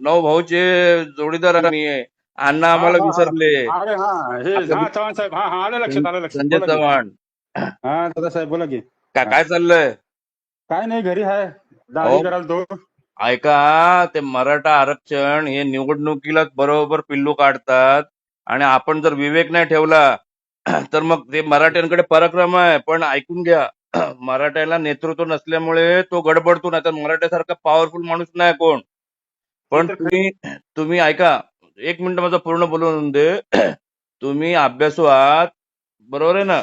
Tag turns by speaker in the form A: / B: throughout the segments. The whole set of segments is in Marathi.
A: नऊ भाऊचे जोडीदार आहे. अण्णा आम्हाला
B: हा, हा.
A: विसरले.
B: अरे हा हे हा चव्हाण साहेब. हा हा आलं लक्षात आलं लक्षात.
A: संजय
B: बोला की.
A: चव्हाण.
B: हा दादा साहेब बोला की.
A: का काय चाललंय?
B: काय नाही घरी आहे. दाढी. करायला तो.
A: ऐका ते मराठा आरक्षण हे निवडणुकीला बरोबर पिल्लू काढतात. आणि आपण जर विवेक नाही ठेवला तर मग ते मराठ्यांकडे पराक्रम आहे. पण ऐकून घ्या मराठ्याला नेतृत्व नसल्यामुळे तो गडबडतो. नाही तर मराठ्यासारखा पॉवरफुल माणूस नाही कोण. पण तुम्ही तुम्ही ऐका एक मिनिट माझं पूर्ण बोलून दे. तुम्ही अभ्यासू आहात बरोबर आहे ना?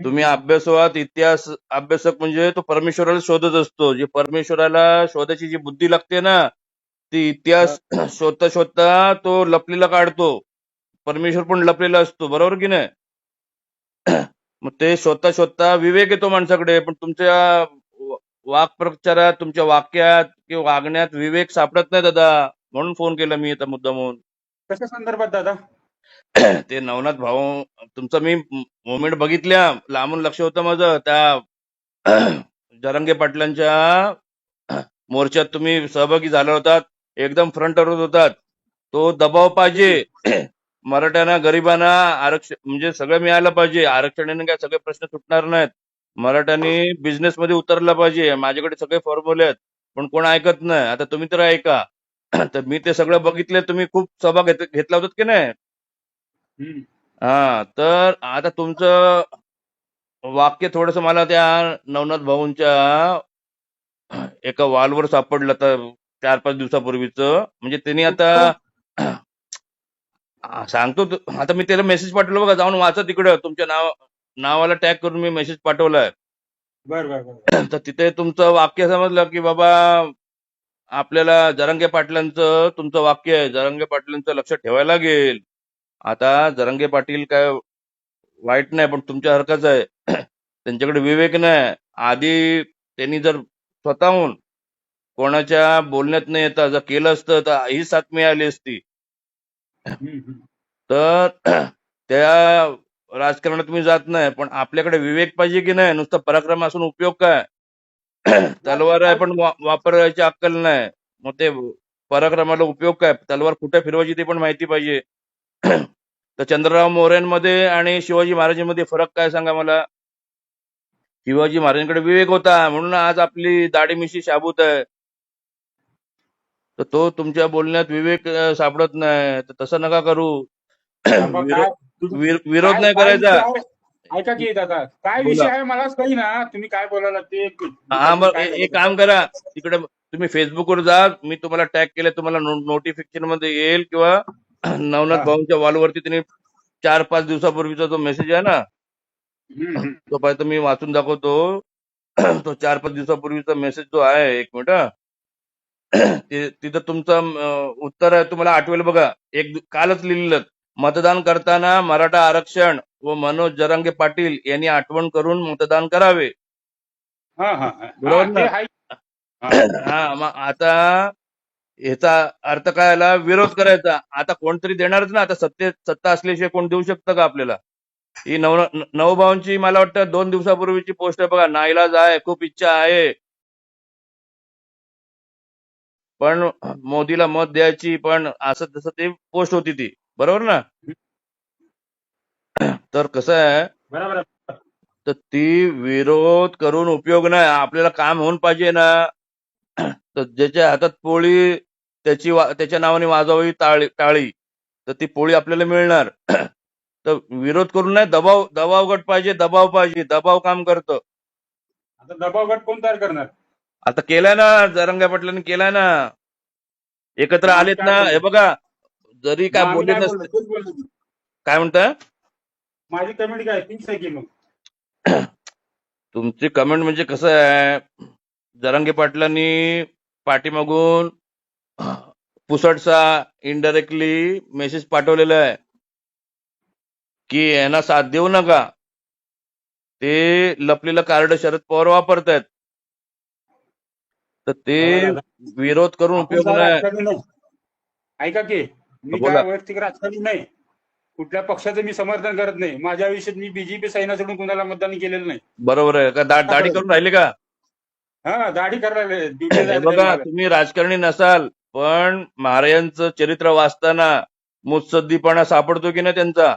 A: तुम्ही अभ्यासू आहात इतिहास अभ्यासक म्हणजे तो परमेश्वराला शोधत असतो. जी परमेश्वराला शोधायची जी बुद्धी लागते ना ती इतिहास शोधता शोधता तो लपलेला काढतो. परमेश्वर पण लपलेला असतो बरोबर की नाही? मग ते शोधता शोधता विवेक येतो माणसाकडे पण तुमच्या वाक्प्रचारात तुमच्या वाक्यात किंवा वागण्यात विवेक सापडत नाही दादा. म्हणून फोन केला मी आता मुद्दा म्हणून
B: कशा संदर्भात दादा?
A: ते नवनाथ भाऊ तुमचं मी मोमेंट बघितल्या. लांबून लक्ष होतं माझं. त्या जरंगे पाटलांच्या मोर्चात तुम्ही सहभागी झाला होतात एकदम फ्रंटवर होतात. तो दबाव पाहिजे. मराठ्यांना गरिबांना आरक्षण म्हणजे सगळं मिळालं पाहिजे. आरक्षणाने काय सगळे प्रश्न सुटणार नाहीत. मराठ्यांनी बिझनेस मध्ये उतरला पाहिजे. माझ्याकडे सगळे फॉर्म्युले आहेत पण कोण ऐकत नाही. आता तुम्ही तर ऐका. तर मी ते सगळं बघितले तुम्ही खूप सहभाग घेत- घेतला होतात की नाही. हा तर आता तुमचं वाक्य थोडस मला त्या नवनाथ भाऊंच्या एका वालवर सापडलं तर चार पाच दिवसापूर्वीच. म्हणजे त्यांनी आता सांगतो आता मी त्याला मेसेज पाठवला बघा. जाऊन वाचा तिकडं. तुमच्या नाव नावाला टॅग करून मी मेसेज पाठवलाय.
B: बर बर बर
A: तर तिथे तुमचं वाक्य समजलं की बाबा आपल्याला जरंगे पाटलांचं तुमचं वाक्य आहे. जरंगे पाटलांचं लक्ष ठेवायला लागेल. आता जरंगे पाटील काय वाईट नाही पण तुमच्या हरकत आहे. त्यांच्याकडे विवेक नाही. आधी त्यांनी जर स्वतःहून कोणाच्या बोलण्यात नाही येता जर केलं असतं तर ही साथ मिळाली असती. तर त्या राजकारणात तुम्ही जात नाही पण आपल्याकडे विवेक पाहिजे की नाही नुसतं पराक्रम असून उपयोग काय? तलवार आहे पण वापरायची अक्कल नाही. मग ते पराक्रमाला उपयोग काय? तलवार कुठे फिरवायची ते पण माहिती पाहिजे. तर चंद्रराव मोऱ्यांमध्ये आणि शिवाजी महाराजांमध्ये फरक काय सांगा मला? शिवाजी महाराजांकडे विवेक होता म्हणून आज आपली दाढी मिशी शाबूत आहे. तर तो तुमच्या बोलण्यात विवेक सापडत नाही. तर तसं नका करू. विरोध नाही करायचा?
B: ऐका की दादा काय. विषय आहे मलाच काही ना तुम्ही काय बोलायला ते
A: हा मग एक काम करा तिकडे तुम्ही फेसबुकवर जा मी तुम्हाला टॅग केलं तुम्हाला नोटिफिकेशनमध्ये येईल किंवा नवनाथ. भाऊंच्या वॉलवरती त्यांनी चार पाच दिवसापूर्वीचा जो मेसेज आहे ना. तो पाहिजे मी वाचून दाखवतो तो चार पाच दिवसापूर्वीचा मेसेज जो आहे एक मिनिट. ते- तिथं तुमचं उत्तर आहे तुम्हाला आठवेल बघा एक कालच लिहिलेलं मतदान करताना मराठा आरक्षण व मनोज जरांगे पाटील यांनी आठवण करून मतदान करावे.
B: हा हा हा.
A: बरोबर
B: हा,
A: ना? मग आता ह्याचा अर्थ काय आला? विरोध करायचा. आता कोणतरी देणारच ना? आता सत्ते सत्ता असल्याशिवाय कोण देऊ शकतं का आपल्याला? ही नव नवभावांची मला वाटतं दोन दिवसापूर्वीची पोस्ट आहे बघा. नाईलाज आहे खूप इच्छा आहे. पण मोदीला मत द्यायची पण असं तसं ते पोस्ट होती ती. बरोबर ना? तर कसं आहे
B: बरोबर.
A: तर ती विरोध करून उपयोग नाही. आपल्याला काम होऊन पाहिजे ना. तर ज्याच्या हातात पोळी त्याची त्याच्या नावाने वाजवावी टाळी टाळी तर ती पोळी आपल्याला मिळणार. तर विरोध करून नाही दबाव दबाव गट पाहिजे दबाव पाहिजे दबाव काम करतं.
B: आता दबाव गट कोण तयार करणार?
A: आता केलाय ना जरंगा पाटलांनी केलाय ना. एकत्र आलेत ना. हे बघा जरी काय बोलले
B: काय
A: नसते?
B: तेच.
A: काय म्हणताय
B: माझी कमेंट काय? फिक्स आहे की मग.
A: तुमची कमेंट म्हणजे कसं आहे? जरांगे पाटलांनी पाठीमागून पुसटचा इनडायरेक्टली मेसेज पाठवलेला आहे. की यांना साथ देऊ नका. ते लपलेलं कार्ड शरद पवार वापरतायत. तर ते विरोध करून उपयोग नाही?
B: ऐका की. मी. काय वैयक्तिक राजकारणी नाही. कुठल्या पक्षाचं मी समर्थन करत नाही. माझ्या आयुष्यात मी बीजेपी सैना सोडून कुणाला मतदान केलेलं नाही.
A: बरोबर आहे. का दा- दाढी करून राहिले का?
B: हा दाढी करायला duty
A: हे बघा. तुम्ही राजकारणी नसाल पण महाराजांचं चरित्र वाचताना मुत्सद्दीपणा सापडतो की नाही त्यांचा?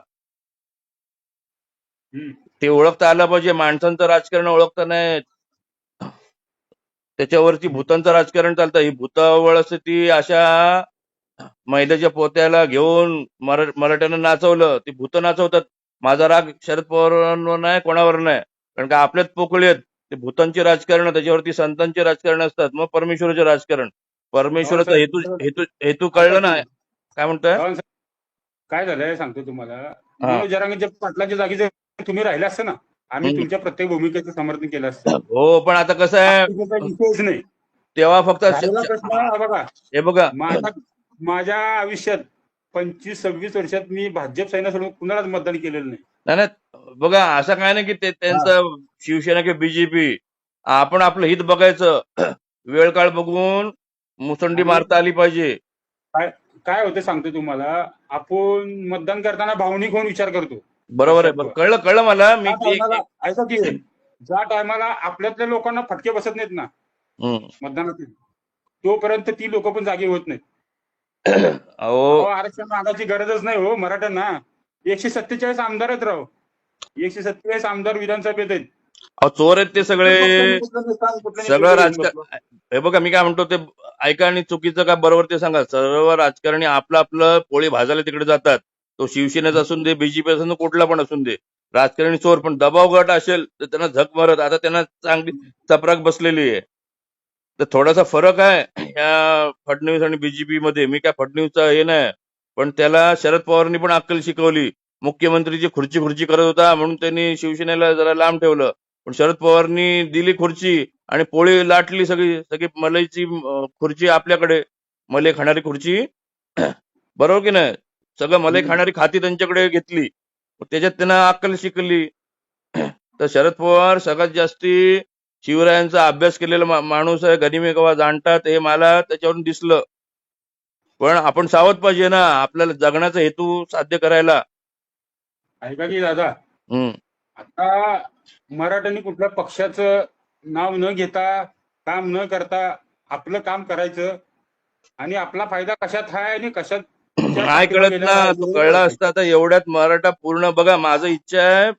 B: हम्म.
A: ते ओळखता आलं पाहिजे. माणसांचं राजकारण ओळखता नाही त्याच्यावरती भूतांचं राजकारण चालतं. ही भूतावळ असते ती अशा मैद्याच्या पोत्याला घेऊन मरा मराठ्यांना नाचवलं. ती भूत नाचवतात. माझा राग शरद पवारांवर नाही कोणावर नाही. कारण का आपल्यात पोकळी आहेत. ते भूतांचे राजकारण त्याच्यावरती संतांचे राजकारण असतात. मग परमेश्वराचे राजकारण. परमेश्वराचा हेतू हेतू हेतू कळलं ना काय म्हणताय?
B: काय झालंय सांगतो तुम्हाला. जरांगेच्या पाटलाच्या जागी जर तुम्ही राहिले असते ना आम्ही. तुमच्या प्रत्येक भूमिकेचं समर्थन केलं असतं.
A: हो पण आता कसं आहे?
B: नाही.
A: तेव्हा फक्त
B: हा बघा.
A: हे बघा.
B: माझ्या आयुष्यात पंचवीस सव्वीस वर्षात मी भाजप सैन्य सोडून कुणालाच मतदान केलेलं नाही.
A: नाही बघा असं काय नाही की ते त्यांचं शिवसेना किंवा बीजेपी आपण आपलं हित बघायचं. वेळ काळ बघून मुसंडी मारता आली पाहिजे.
B: काय होते सांगतो तुम्हाला? आपण मतदान करताना भावनिक होऊन विचार करतो.
A: बरोबर आहे कळलं कळलं मला. मी
B: ऐका की ज्या टायमाला आपल्यातल्या लोकांना फटके बसत नाहीत ना. मतदानातील तोपर्यंत ती लोक पण जागी होत नाहीत.
A: अहो.
B: आरक्षण मागायची गरजच नाही हो मराठ्यांना. एकशे सत्तेचाळीस आमदार आहेत राव. एकशे सत्तेचाळीस आमदार विधानसभेत आहेत.
A: अहो, चोर आहेत ते सगळे. सगळं राजकारण हे बघा मी काय म्हणतो ते ऐका आणि चुकीचं काय बरोबर ते सांगा. सर्व राजकारणी आपलं आपलं पोळी भाजायला तिकडे जातात. तो शिवसेनेचा असून दे बीजेपी असून कुठला पण असून दे. राजकारणी चोर पण दबाव गट असेल तर त्यांना झक मारत. आता त्यांना चांगली चपराक बसलेली आहे. तर थोडासा फरक आहे. या फडणवीस आणि बीजेपी मध्ये मी काय फडणवीसचा हे नाही पण त्याला शरद पवारांनी पण अक्कल शिकवली. मुख्यमंत्रीची खुर्ची खुर्ची करत होता म्हणून त्यांनी शिवसेनेला जरा लांब ठेवलं. पण शरद पवारांनी दिली खुर्ची आणि पोळी लाटली सगळी सगळी मलईची खुर्ची आपल्याकडे. मले खाणारी खुर्ची. बरोबर की नाही? सगळं मलई खाणारी खाती त्यांच्याकडे घेतली. त्याच्यात त्यांना अक्कल शिकली. तर शरद पवार सगळ्यात जास्ती शिवरायांचा अभ्यास केलेला मा- माणूस आहे गनिमी कवा जाणतात हे मला त्याच्यावरून दिसलं. पण आपण सावध पाहिजे ना आपल्याला जगण्याचा हेतू साध्य करायला.
B: ऐका की दादा. आता मराठ्यांनी कुठल्या पक्षाचं नाव न घेता काम न करता आपलं काम करायचं आणि आपला फायदा कशात आहे आणि कशात
A: नाही कळत ना तो कळला असता आता एवढ्यात मराठा पूर्ण बघा माझं इच्छा आहे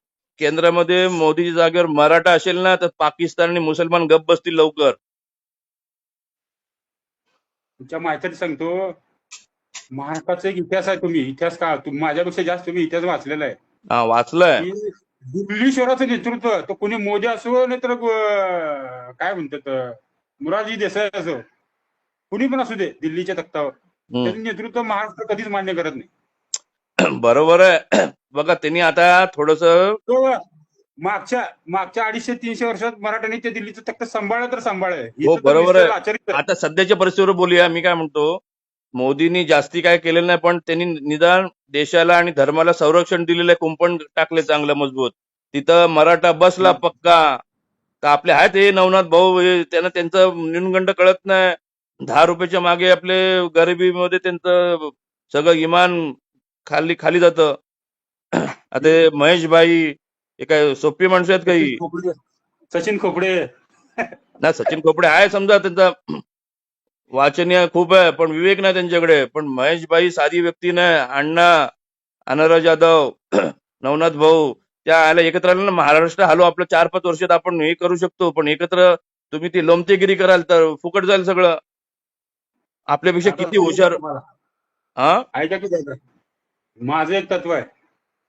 A: केंद्रामध्ये मोदीच्या जागेवर मराठा असेल ना तर पाकिस्तान आणि मुसलमान गप बसतील लवकर.
B: तुमच्या माहितीसाठी सांगतो महाराष्ट्राचा एक इतिहास आहे तुम्ही इतिहास का तुम- माझ्यापेक्षा जास्त तुम्ही इतिहास वाचलेला आहे.
A: हा वाचलंय.
B: की दिल्ली शहराचं नेतृत्व तो कोणी मोदी असो नाही तर अं, काय म्हणतात अं, मुरारजी देसाई असो कुणी पण असू दे दिल्लीच्या तख्तावर.
A: हम्म.
B: त्याचं नेतृत्व महाराष्ट्र कधीच मान्य करत नाही.
A: बरोबर आहे. बघा त्यांनी आता थोडस
B: मागच्या मागच्या अडीचशे तीनशे वर्षात मराठ्यांनी ते दिल्लीचं तख्त सांभाळलं तर सांभाळलं. हे
A: बरोबर आहे. आता सध्याच्या परिस्थितीवर बोलूया. मी काय म्हणतो मोदींनी जास्ती काय केलेलं नाही पण त्यांनी निदान देशाला आणि धर्माला संरक्षण दिलेलं आहे कुंपण टाकले चांगलं मजबूत. तिथं मराठा बसला. पक्का. तर आपले आहेत हे नवनाथ भाऊ त्यांना त्यांचं न्यूनगंड कळत नाही. दहा रुपयाच्या मागे आपले गरिबीमध्ये त्यांचं सगळं इमान खाली खाली जातं. आता हे महेश भाई हे काय सोपी माणसं आहेत काही
B: सचिन खोपडे. सचिन खोपडे.
A: ना सचिन खोपडे आहे समजा त्यांचा. वाचनीय खूप आहे पण विवेक नाही त्यांच्याकडे. पण महेशबाई साधी व्यक्ती नाही. अण्णा अनराज जाधव नवनाथ भाऊ त्या आल्या एकत्र आल्या ना महाराष्ट्र हालो आपलं चार पाच वर्षात आपण हे करू शकतो. पण एकत्र तुम्ही ती लोमतेगिरी कराल तर फुकट जाईल सगळं. आपल्यापेक्षा किती हुशार. हा?
B: ऐका की दादा. माझं एक तत्व आहे.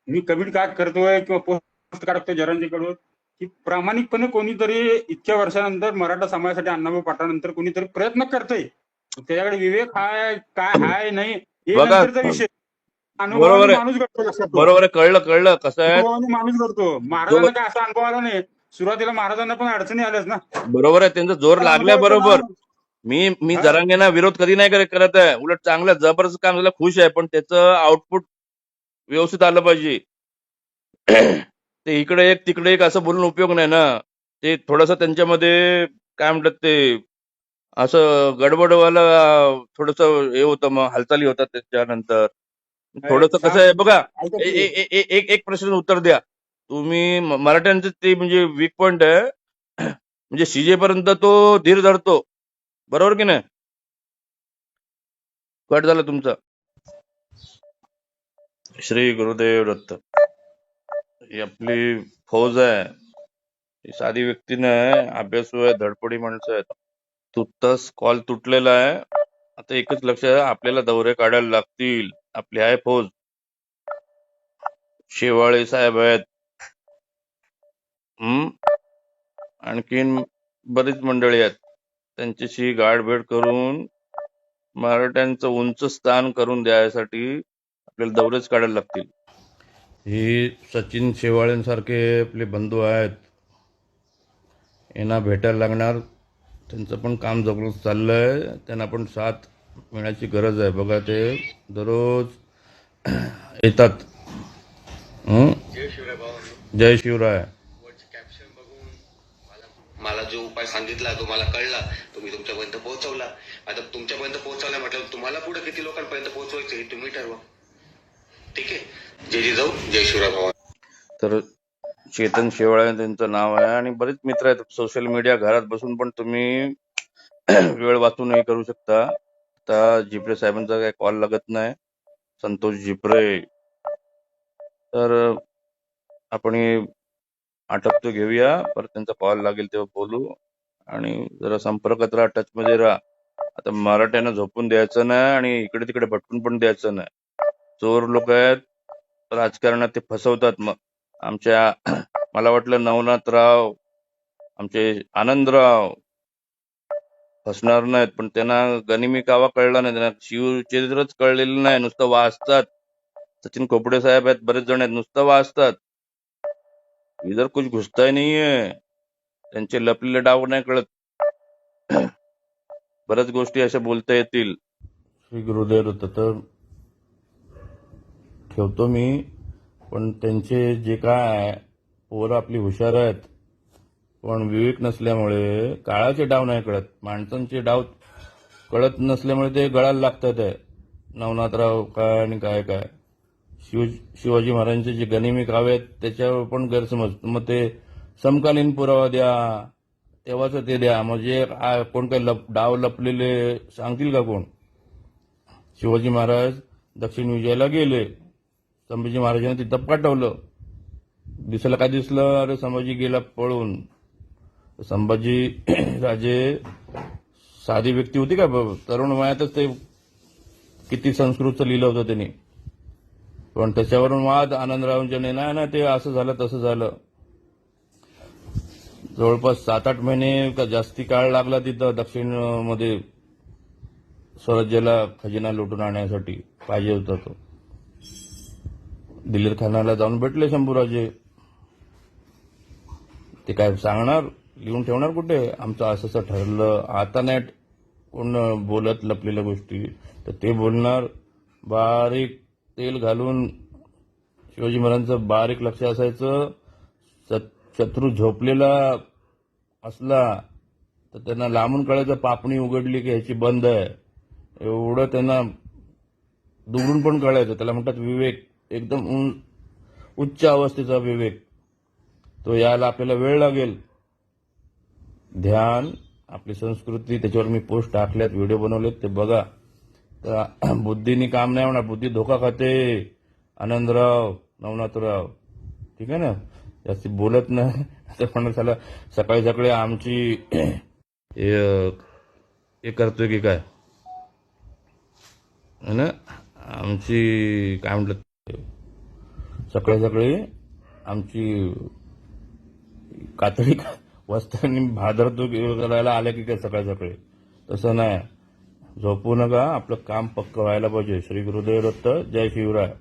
B: मी कमेंट काय करतोय किंवा पोस्ट काढतोय जरांजीकडून की प्रामाणिकपणे कोणीतरी इतक्या वर्षानंतर मराठा समाजासाठी अण्णाभाऊ पाटलानंतर कोणीतरी प्रयत्न करतोय. त्याच्याकडे विवेक हाय काय हाय नाही विषय.
A: बरोबर. बरोबर कळलं कळलं कसं आहे?
B: माणूस घडतो. महाराजांना काय असा अनुभव आला नाही. सुरुवातीला महाराजांना पण अडचणी आल्याच ना.
A: बरोबर आहे त्यांचा जोर लागलाय बरोबर. मी मी. जरांगेना विरोध कधी नाही कर- करत आहे. उलट चांगलं जबरदस्त काम झालं खुश आहे पण त्याचं आउटपुट व्यवस्थित आलं पाहिजे. ते इकडे एक तिकडे एक असं बोलून उपयोग नाही ना. ते थोडस त्यांच्यामध्ये काय म्हणतात ते असं गडबडवाला थोडस हे होतं मग हालचाली होतात त्याच्यानंतर. थोडस कसं आहे बघा ए- ए- ए- एक एक प्रश्न उत्तर द्या. तुम्ही मराठ्यांचं ते म्हणजे वीक पॉइंट आहे. म्हणजे शिजेपर्यंत तो धीर धरतो. बरोबर की नाही? कट झालं तुमचं. श्री गुरुदेव दत्त. ही आपली फौज आहे. ही साधी व्यक्ती नाही अभ्यासू आहे धडपडी माणसं आहेत. तुटताच कॉल तुटलेला आहे. आता एकच लक्ष आहे आपल्याला दौरे काढायला लागतील. आपली आहे फौज. शेवाळे साहेब आहेत. हम्म? आणखीन बरीच मंडळी आहेत. त्यांच्याशी गाठभेट करून मराठ्यांचं उंच स्थान करून द्यायसाठी आपल्याला दौरेच काढायला लागतील. ही सचिन शेवाळ्यांसारखे आपले बंधू आहेत. यांना भेटायला लागणार त्यांचं पण काम जवळ चाललंय. त्यांना पण साथ मिळायची गरज आहे. बघा ते दररोज येतात. हं?
C: जय शिवराय मला जो उपाय सांगितला तो मला कळला तो मी तुमच्यापर्यंत पोहोचवला. आता तुमच्यापर्यंत पोहोचवला म्हटलं तुम्हाला पुढे किती लोकांपर्यंत पोहोचवायचं हे तुम्ही ठरवा. ठीक आहे. जय जिजाऊ जय शिवराय भावा
A: तर चेतन शेवाळे त्यांचं नाव आहे आणि बरेच मित्र आहेत. सोशल मीडिया घरात बसून पण तुम्ही वेळ वाचूनही करू शकता. आता जिपरे साहेबांचा काही कॉल लागत नाही. संतोष जिपरे. तर आपण आटपतो घेऊया. परत त्यांचा कॉल लागेल तेव्हा बोलू. आणि जरा संपर्कात राहा टच मध्ये राहा. आता मराठ्यांना झोपून द्यायचं नाही आणि इकडे तिकडे भटकून पण द्यायचं नाही. चोर लोक आहेत राजकारणात ते फसवतात मग. आमच्या मला वाटलं नवनाथराव आमचे आनंदराव फसणार नाहीत पण त्यांना गनिमी कावा कळला नाही त्यांना शिवचरित्रच कळलेलं नाही नुसतं वाचतात. सचिन खोपडे साहेब आहेत बरेच जण आहेत नुसतं वाचतात. इधर कुछ घुसताय नाहीये. त्यांचे लपलेले डाव नाही कळत. बऱ्याच गोष्टी अशा बोलता येतील. श्री गुरुदेव तर ठेवतो मी पण त्यांचे जे काय आहे, पोरं आपली हुशार आहेत पण विवेक नसल्यामुळे काळाचे डाव नाही कळत माणसांचे डाव कळत नसल्यामुळे ते गळायला लागतात आहे. नवनाथराव काय आणि काय काय. शिव शिवाजी महाराजांचे जे गनिमी काव्य आहेत त्याच्यावर पण गैरसमज. मग ते समकालीन पुरावा द्या तेव्हाच ते द्या. म्हणजे कोण काही लप डाव लपलेले सांगतील का कोण? शिवाजी महाराज दक्षिण विजयाला गेले. संभाजी महाराजांनी तिथं पाठवलं दिसायला काय दिसलं? अरे संभाजी गेला पळून. संभाजी राजे साधी व्यक्ती होती का? तरुण वयातच ते किती संस्कृतचं लिहिलं होतं त्यांनी. पण त्याच्यावरून वाद आनंदरावांच्या नाही ना ते असं झालं तसं झालं. जवळपास सात आठ महिने का जास्ती काळ लागला तिथं दक्षिणमध्ये स्वराज्याला खजिना लुटून आणण्यासाठी पाहिजे होता तो. दिलीर खानाला जाऊन भेटले शंभूराजे. ते काय सांगणार? लिहून ठेवणार कुठे? आमचं असं असं ठरलं. आता नाही कोण बोलत लपलेल्या गोष्टी. तर ते बोलणार बारीक तेल घालून शिवाजी महाराजांचं बारीक लक्ष असायचं. शत्रू झोपलेला असला तर त्यांना लांबून कळायचं पापणी उघडली की ह्याची बंद आहे. एवढं त्यांना दुरून पण कळायचं. त्याला म्हणतात विवेक. एकदम उच्च अवस्थेचा विवेक. तो यायला आपल्याला वेळ लागेल. ध्यान आपली संस्कृती त्याच्यावर मी पोस्ट टाकल्यात व्हिडिओ बनवलेत ते बघा. तर बुद्धीनी काम नाही होणार. बुद्धी धोका खाते. आनंदराव नवनाथराव. ठीक आहे ना? जास्ती बोलत नाही. तर म्हणत झालं सकाळी सकाळी आमची हे हे करतोय की काय? ना? आमची काय म्हटलं? सकाळी सकाळी आमची कातडी वस्त्रांनी भादरतो करायला आलं की काय सकाळी सकाळी? तसं नाही. झोपू नका आपलं काम पक्क व्हायला पाहिजे. श्री गुरुदेव दत्त जय शिवराय.